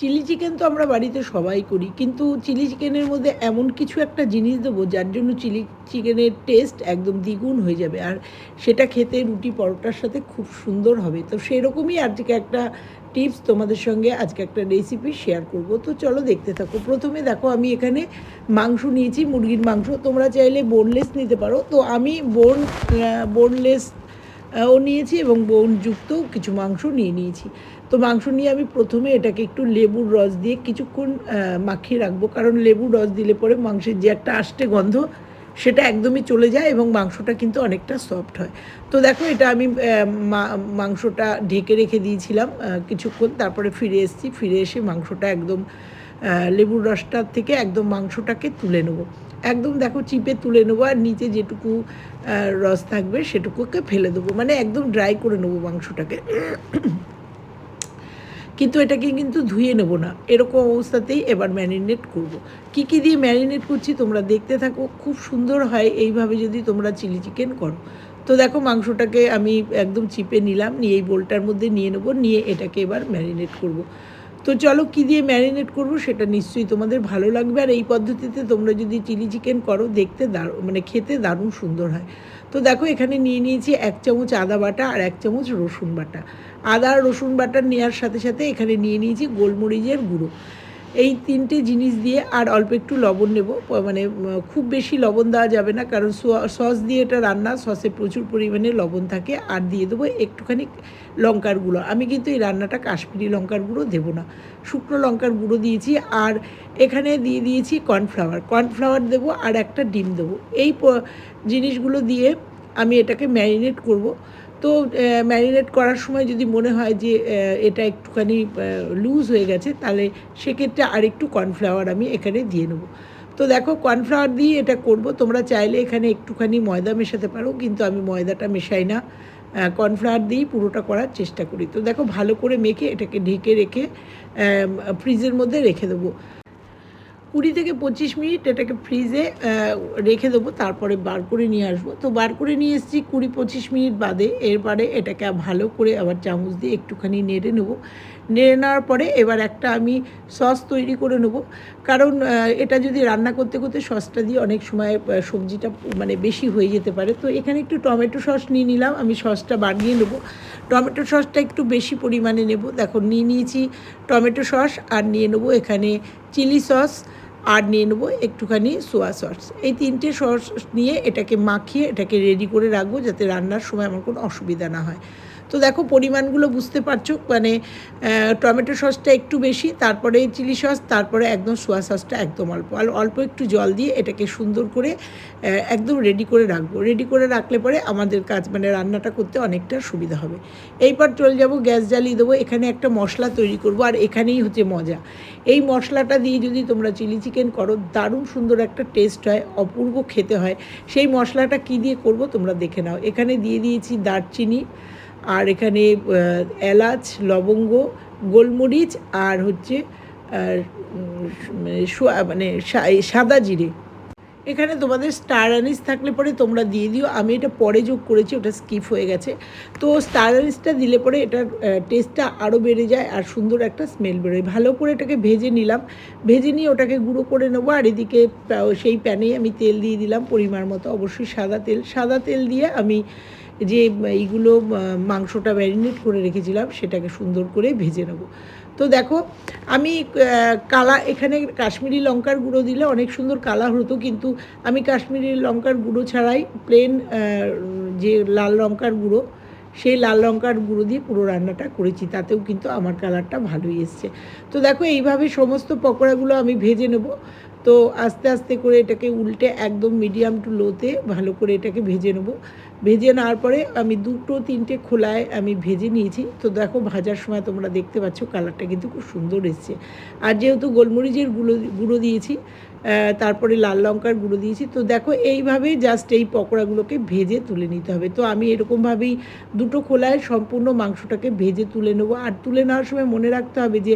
Chilli chicken তো আমরা বাড়িতে সবাই করি, কিন্তু চিলি চিকেনের মধ্যে এমন কিছু একটা জিনিস দেবো, যার জন্য চিলি চিকেনের টেস্ট একদম দ্বিগুণ হয়ে যাবে। আর সেটা খেতে রুটি পরোটার সাথে খুব সুন্দর হবে। তো সেরকমই আজকে একটা টিপস তোমাদের সঙ্গে আজকে একটা রেসিপি শেয়ার করব। তো চলো দেখতে থাকো। প্রথমে দেখো, আমি এখানে মাংস নিয়েছি, মুরগির মাংস। তোমরা চাইলে বোনলেস নিতে পারো। তো আমি বোন বোনলেস ও নিয়েছি এবং বোনযুক্তও কিছু মাংস নিয়ে নিয়েছি। তো মাংস নিয়ে আমি প্রথমে এটাকে একটু লেবুর রস দিয়ে কিছুক্ষণ মাখিয়ে রাখব। কারণ লেবুর রস দিলে পরে মাংসের যে একটা আষ্টে গন্ধ, সেটা একদমই চলে যায় এবং মাংসটা কিন্তু অনেকটা সফট হয়। তো দেখো, এটা আমি মাংসটা ঢেকে রেখে দিয়েছিলাম কিছুক্ষণ। তারপরে ফিরে এসেছি। ফিরে এসে মাংসটা একদম লেবুর রসটার থেকে একদম মাংসটাকে তুলে নেব। একদম দেখো, চিপে তুলে নেব আর নিচে যেটুকু রস থাকবে সেটুকুকে ফেলে দেবো। মানে একদম ড্রাই করে নেব মাংসটাকে। কিন্তু এটাকে কিন্তু ধুয়ে নেব না। এরকম অবস্থাতেই এবার ম্যারিনেট করব। কি কি দিয়ে ম্যারিনেট করছি তোমরা দেখতে থাকো। খুব সুন্দর হয় এইভাবে যদি তোমরা চিলি চিকেন করো। তো দেখো মাংসটাকে আমি একদম চিপে নিলাম, নিয়ে এই বোলটার মধ্যে নিয়ে নেব, নিয়ে এটাকে এবার ম্যারিনেট করব। তো চলো কী দিয়ে ম্যারিনেট করব সেটা নিশ্চয়ই তোমাদের ভালো লাগবে। আর এই পদ্ধতিতে তোমরা যদি চিলি চিকেন করো, দেখতে দারুণ মানে খেতে দারুণ সুন্দর হয়। তো দেখো, এখানে নিয়ে নিয়েছি এক চামচ আদা বাটা আর এক চামচ রসুন বাটা। আদা আর রসুন বাটা নেওয়ার সাথে সাথে এখানে নিয়ে নিয়েছি গোলমরিচের গুঁড়ো। এই তিনটে জিনিস দিয়ে আর অল্প একটু লবণ নেব মানে খুব বেশি লবণ দেওয়া যাবে না, কারণ সস দিয়ে এটা রান্না, সসে প্রচুর পরিমাণে লবণ থাকে, আর দিয়ে দেবো একটুখানি লঙ্কার গুঁড়ো। আমি কিন্তু এই রান্নাটা কাশ্মীরি লঙ্কার গুঁড়ো দেবো না, শুকনো লঙ্কার গুঁড়ো দিয়েছি, আর এখানে দিয়ে দিয়েছি কর্নফ্লাওয়ার। কর্নফ্লাওয়ার দেবো আর একটা ডিম দেবো। এই জিনিসগুলো দিয়ে আমি এটাকে ম্যারিনেট করব। তো ম্যারিনেট করার সময় যদি মনে হয় যে এটা একটুখানি লুজ হয়ে গেছে, তাহলে সেক্ষেত্রে আরেকটু কর্নফ্লাওয়ার আমি এখানে দিয়ে নেব। তো দেখো কর্নফ্লাওয়ার দিয়ে এটা করব, তোমরা চাইলে এখানে একটুখানি ময়দা মেশাতে পারো, কিন্তু আমি ময়দাটা মেশাই না। কর্নফ্লাওয়ার দিয়েই পুরোটা করার চেষ্টা করি। তো দেখো, ভালো করে মেখে এটাকে ঢেকে রেখে ফ্রিজের মধ্যে রেখে দেবো। কুড়ি থেকে পঁচিশ মিনিট এটাকে ফ্রিজে রেখে দেবো, তারপরে বার করে নিয়ে আসব। তো বার করে নিয়ে এসেছি কুড়ি পঁচিশ মিনিট বাদে, এরপরে এটাকে ভালো করে আবার চামচ দিয়ে একটুখানি নেড়ে নেব। নেড়ে নেওয়ার পরে এবার একটা আমি সস তৈরি করে নেব। কারণ এটা যদি রান্না করতে করতে সসটা দিয়ে অনেক সময় সবজিটা মানে বেশি হয়ে যেতে পারে। তো এখানে একটু টমেটো সস নিয়ে নিলাম, আমি সসটা বানিয়ে নেব। টমেটো সসটা একটু বেশি পরিমাণে নেব। দেখো, নিয়ে নিয়েছি টমেটো সস আর নিয়ে নেব এখানে চিলি সস আর নিয়ে নেব একটুখানি সোয়া সস। এই তিনটে সস নিয়ে এটাকে মাখিয়ে, এটাকে রেডি করে রাখব যাতে রান্নার সময় আমার কোনো অসুবিধা না হয়। তো দেখো পরিমাণগুলো বুঝতে পারছ মানে টমেটো সসটা একটু বেশি, তারপরে চিলি সস, তারপরে একদম সোয়া সসটা একদম অল্প। অল্প একটু জল দিয়ে এটাকে সুন্দর করে একদম রেডি করে রাখব। রেডি করে রাখলে পরে আমাদের কাজ মানে রান্নাটা করতে অনেকটা সুবিধা হবে। এইবার চলে যাব, গ্যাস জ্বালিয়ে দেবো। এখানে একটা মশলা তৈরি করব, আর এখানেই হচ্ছে মজা। এই মশলাটা দিয়ে যদি তোমরা চিলি চিকেন করো, দারুণ সুন্দর একটা টেস্ট হয়, অপূর্ব খেতে হয়। সেই মশলাটা কি দিয়ে করব তোমরা দেখে নাও। এখানে দিয়ে দিয়েছি দারচিনি আর এখানে এলাচ, লবঙ্গ, গোলমরিচ আর হচ্ছে মানে সাদা জিরে। এখানে তোমাদের স্টার আনিস থাকলে পরে তোমরা দিয়ে দিও। আমি এটা পরে যোগ করেছি, ওটা স্কিপ হয়ে গেছে। তো স্টার আনিসটা দিলে পরে এটার টেস্টটা আরও বেড়ে যায় আর সুন্দর একটা স্মেল বেরোয়। ভালো করে এটাকে ভেজে নিলাম। ভেজে নিয়ে ওটাকে গুঁড়ো করে নেব আর এদিকে সেই প্যানেই আমি তেল দিয়ে দিলাম পরিমাণ মতো। অবশ্যই সাদা তেল। সাদা তেল দিয়ে আমি যে, এইগুলো মাংসটা ম্যারিনেট করে রেখেছিলাম, সেটাকে সুন্দর করে ভেজে নেব। তো দেখো, আমি কালা, এখানে কাশ্মীরি লঙ্কার গুঁড়ো দিলে অনেক সুন্দর কালার হতো, কিন্তু আমি কাশ্মীরি লঙ্কার গুঁড়ো ছাড়াই প্লেন যে লাল লঙ্কার গুঁড়ো, সেই লাল লঙ্কার গুঁড়ো দিয়ে পুরো রান্নাটা করেছি। তাতেও কিন্তু আমার কালারটা ভালোই এসছে। তো দেখো, এইভাবে সমস্ত পকোড়াগুলো আমি ভেজে নেব। তো আস্তে আস্তে করে এটাকে উল্টে একদম মিডিয়াম টু লোতে ভালো করে এটাকে ভেজে নেব। ভেজে নেওয়ার পরে আমি দুটো তিনটে খোলায় আমি ভেজে নিয়েছি। তো দেখো ভাজার সময় তোমরা দেখতে পাচ্ছ কালারটা কিন্তু খুব সুন্দর এসছে। আর যেহেতু গোলমরিচের গুঁড়ো গুঁড়ো দিয়েছি তারপরে লাল লঙ্কার গুঁড়ো দিয়েছি। তো দেখো, এইভাবেই জাস্ট এই পকোড়াগুলোকে ভেজে তুলে নিতে হবে। তো আমি এরকমভাবেই দুটো খোলায় সম্পূর্ণ মাংসটাকে ভেজে তুলে নেব। আর তুলে নেওয়ার সময় মনে রাখতে হবে যে,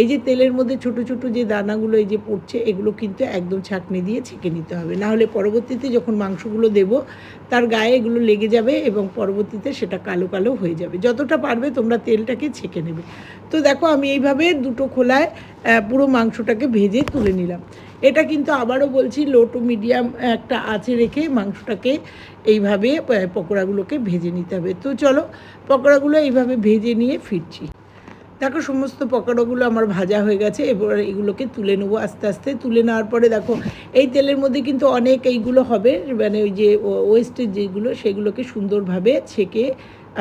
এই যে তেলের মধ্যে ছোট ছোট যে দানাগুলো এই যে পড়ছে, এগুলো কিন্তু একদম ছাঁকনি দিয়ে ছেঁকে নিতে হবে। নাহলে পরবর্তীতে যখন মাংসগুলো দেব, তার গায়ে এগুলো লেগে যাবে এবং পরবর্তীতে সেটা কালো কালো হয়ে যাবে। যতটা পারবে তোমরা তেলটাকে ছেঁকে নেবে। তো দেখো, আমি এইভাবে দুটো খোলায় পুরো মাংসটাকে ভেজে তুলে নিলাম। এটা কিন্তু আবারও বলছি লো টু মিডিয়াম একটা আছে রেখে মাংসটাকে এইভাবে পকোড়াগুলোকে ভেজে নিতে হবে। তো চলো, পকোড়াগুলো এইভাবে ভেজে নিয়ে ফিরছি। দেখো, সমস্ত পকোড়াগুলো আমার ভাজা হয়ে গেছে, এবার এগুলোকে তুলে নেব আস্তে আস্তে। তুলে নেওয়ার পরে দেখো, এই তেলের মধ্যে কিন্তু অনেক এইগুলো হবে মানে ওই যে ওয়েস্টের যেগুলো, সেগুলোকে সুন্দরভাবে ছেঁকে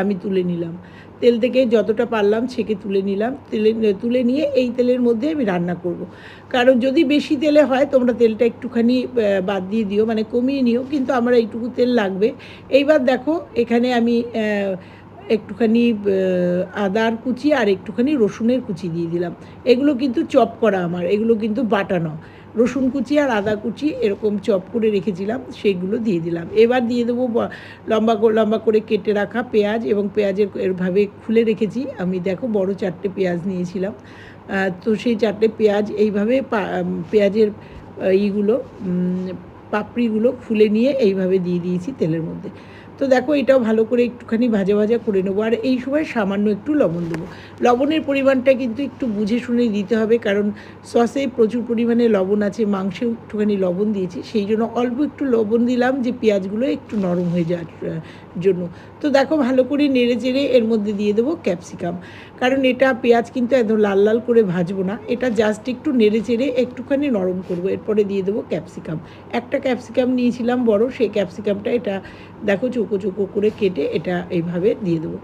আমি তুলে নিলাম। তেল থেকে যতটা পারলাম ছেঁকে তুলে নিলাম। তেলে, তুলে নিয়ে এই তেলের মধ্যে আমি রান্না করব। কারণ যদি বেশি তেলে হয়, তোমরা তেলটা একটুখানি বাদ দিয়ে দিও মানে কমিয়ে নিও, কিন্তু আমার এইটুকু তেল লাগবে। এইবার দেখো, এখানে আমি একটুখানি আদার কুচি আর একটুখানি রসুনের কুচি দিয়ে দিলাম। এগুলো কিন্তু চপ করা আমার, এগুলো কিন্তু বাটানো রসুন কুচি আর আদা কুচি এরকম চপ করে রেখেছিলাম, সেইগুলো দিয়ে দিলাম। এবার দিয়ে দেবো লম্বা লম্বা করে কেটে রাখা পেঁয়াজ এবং পেঁয়াজের এরভাবে খুলে রেখেছি। আমি দেখো বড় চারটে পেঁয়াজ নিয়েছিলাম। তো সেই চারটে পেঁয়াজ এইভাবে পেঁয়াজের ইগুলো পাপড়িগুলো খুলে নিয়ে এইভাবে দিয়ে দিয়েছি তেলের মধ্যে। তো দেখো, এটাও ভালো করে একটুখানি ভাজা ভাজা করে নেব। আর এই সময় সামান্য একটু লবণ দেবো। লবণের পরিমাণটা কিন্তু একটু বুঝে শুনে দিতে হবে, কারণ সসে প্রচুর পরিমাণে লবণ আছে, মাংসেও একটুখানি লবণ দিয়েছি, সেই জন্য অল্প একটু লবণ দিলাম যে পেঁয়াজগুলো একটু নরম হয়ে যাওয়ার জন্য। তো দেখো, ভালো করে নেড়ে চেড়ে এর মধ্যে দিয়ে দেবো ক্যাপসিকাম। কারণ এটা পেঁয়াজ কিন্তু একদম লাল লাল করে ভাজবো না। এটা জাস্ট একটু নেড়ে চেড়ে একটুখানি নরম করব। এরপরে দিয়ে দেবো ক্যাপসিকাম একটা ক্যাপসিকাম নিয়েছিলাম বড়, সেই ক্যাপসিকামটা এটা দেখো চৌকো চৌকো করে কেটে এটা এইভাবে দিয়ে দেবো।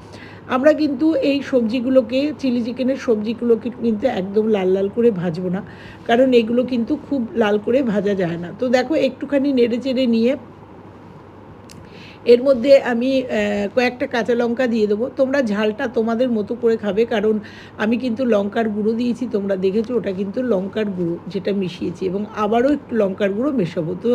আমরা কিন্তু এই সবজিগুলোকে চিলি চিকেনের সবজিগুলোকে কিন্তু একদম লাল লাল করে ভাজবো না। কারণ এগুলো কিন্তু খুব লাল করে ভাজা যায় না। তো দেখো একটুখানি নেড়ে চেড়ে নিয়ে এর মধ্যে আমি কয়েকটা কাঁচা লঙ্কা দিয়ে দেবো। তোমরা ঝালটা তোমাদের মতো করে খাবে, কারণ আমি কিন্তু লঙ্কার গুঁড়ো দিয়েছি, তোমরা দেখেছ ওটা কিন্তু লঙ্কার গুঁড়ো যেটা মিশিয়েছি, এবং আবারও একটু লঙ্কার গুঁড়ো মেশাবো। তো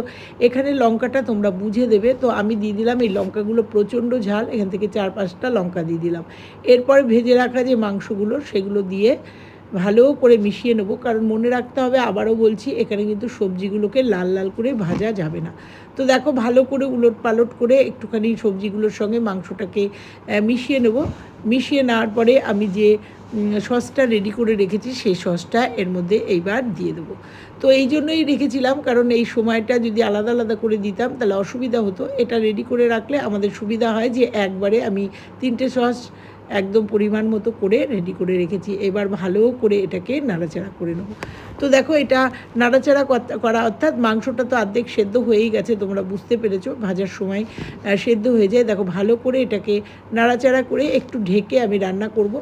এখানে লঙ্কাটা তোমরা বুঝে দেবে, তো আমি দিয়ে দিলাম এই লঙ্কাগুলো প্রচণ্ড ঝাল, এখান থেকে চার পাঁচটা লঙ্কা দিয়ে দিলাম। এরপর ভেজে রাখা যে মাংসগুলো, সেগুলো দিয়ে ভালো করে মিশিয়ে নেব, কারণ মনে রাখতে হবে আবারও বলছি, এখানে কিন্তু সবজিগুলোকে লাল লাল করে ভাজা যাবে না। তো দেখো ভালো করে উলট পালট করে একটুখানি সবজিগুলোর সঙ্গে মাংসটাকে মিশিয়ে নেব। মিশিয়ে নেওয়ার পরে আমি যে সসটা রেডি করে রেখেছি, সেই সসটা এর মধ্যে এইবার দিয়ে দেবো। তো এই জন্যই রেখেছিলাম, কারণ এই সময়টা যদি আলাদা আলাদা করে দিতাম, তাহলে অসুবিধা হতো। এটা রেডি করে রাখলে আমাদের সুবিধা হয় যে একবারে আমি তিনটে সস একদম পরিমাণ মতো করে রেডি করে রেখেছি। এবার ভালো করে এটাকে নাড়াচাড়া করে নেব। তো দেখো এটা নাড়াচাড়া কর- অর্থাৎ মাংসটা তো অর্ধেক সেদ্ধ হয়েই গেছে, তোমরা বুঝতে পেরেছ, ভাজার সময় সেদ্ধ হয়ে যায়। দেখো ভালো করে এটাকে নাড়াচাড়া করে একটু ঢেকে আমি রান্না করব।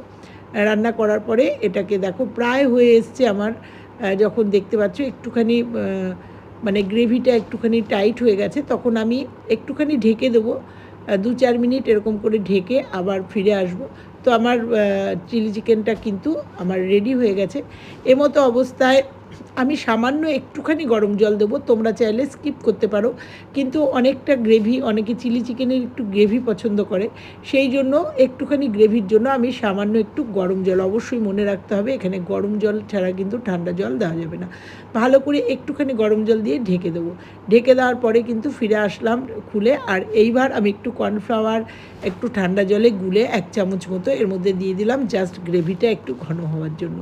রান্না করার পরে এটাকে দেখো প্রায় হয়ে এসছে আমার যখন দেখতে পাচ্ছ একটুখানি মানে গ্রেভিটা একটুখানি টাইট হয়ে গেছে, তখন আমি একটুখানি ঢেকে দেবো। দু চার মিনিট এরকম করে ঢেকে আবার ফিরে আসব। তো আমার চিলি চিকেনটা কিন্তু আমার রেডি হয়ে গেছে। এমতো অবস্থায় আমি সামান্য একটুখানি গরম জল দেবো, তোমরা চাইলে স্কিপ করতে পারো। কিন্তু অনেকটা গ্রেভি অনেকে চিলি চিকেনের একটু গ্রেভি পছন্দ করে, সেই জন্য একটুখানি গ্রেভির জন্য আমি সামান্য একটু গরম জল। অবশ্যই মনে রাখতে হবে, এখানে গরম জল ছাড়া কিন্তু ঠান্ডা জল দেওয়া যাবে না। ভালো করে একটুখানি গরম জল দিয়ে ঢেকে দেবো। ঢেকে দেওয়ার পরে কিন্তু ফিরে আসলাম খুলে, আর এইবার আমি একটু কর্নফ্লাওয়ার একটু ঠান্ডা জলে গুলে এক চামচ মতো এর মধ্যে দিয়ে দিলাম জাস্ট গ্রেভিটা একটু ঘন হওয়ার জন্য।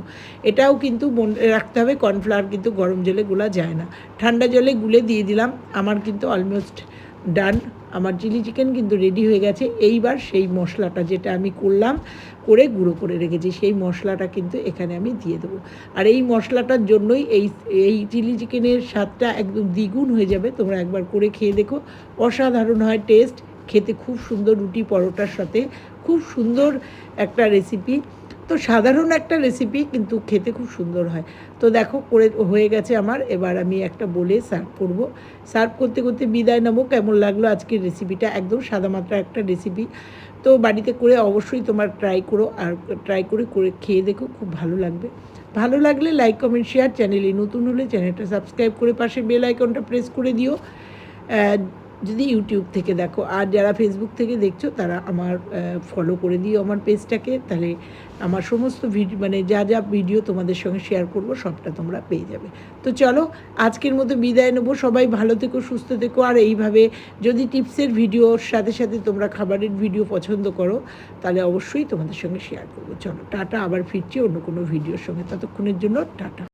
এটাও কিন্তু মনে রাখতে হবে কর্নফ্লাওয়ার কিন্তু গরম জলে গোলা যায় না। ঠান্ডা জলে গুলে দিয়ে দিলাম, আমার কিন্তু অলমোস্ট ডান আমার চিলি চিকেন কিন্তু রেডি হয়ে গেছে। এইবার সেই মশলাটা যেটা আমি করলাম, করে গুঁড়ো করে রেখেছি। সেই মশলাটা কিন্তু এখানে আমি দিয়ে দেবো। আর এই মশলাটার জন্যই এই এই চিলি চিকেনের স্বাদটা একদম দ্বিগুণ হয়ে যাবে। তোমরা একবার করে খেয়ে দেখো। অসাধারণ হয় টেস্ট খেতে খুব সুন্দর রুটি পরোটার সাথে। খুব সুন্দর একটা রেসিপি তো সাধারণ একটা রেসিপি কিন্তু খেতে খুব সুন্দর হয়। তো দেখো, করে হয়ে গেছে আমার। এবার আমি একটা বলে সার্ভ করব। সার্ভ করতে করতে বিদায় নেব। কেমন লাগল আজকের রেসিপিটা একদম সাদামাত্রা একটা রেসিপি তো বাড়িতে করে অবশ্যই তোমার ট্রাই করো আর ট্রাই করে করে খেয়ে দেখো, খুব ভালো লাগবে। ভালো লাগলে লাইক কমেন্ট শেয়ার চ্যানেলে নতুন হলে চ্যানেলটা সাবস্ক্রাইব করে পাশে বেল আইকনটা প্রেস করে দিও। যদি ইউটিউব থেকে দেখো, আর যারা ফেসবুক থেকে দেখছ, তারা আমার ফলো করে দিও আমার পেজটাকে তাহলে আমার সমস্ত ভিডিও মানে যা যা ভিডিও তোমাদের সঙ্গে শেয়ার করব, সবটা তোমরা পেয়ে যাবে। তো চলো, আজকের মতো বিদায় নেব। সবাই ভালো থেকো, সুস্থ থেকো। আর এইভাবে যদি টিপসের ভিডিওর সাথে সাথে তোমরা খাবারের ভিডিও পছন্দ করো, তাহলে অবশ্যই তোমাদের সঙ্গে শেয়ার করব। চলো, টাটা, আবার ফিরছি অন্য কোনো ভিডিওর সঙ্গে। ততক্ষণের জন্য, টাটা।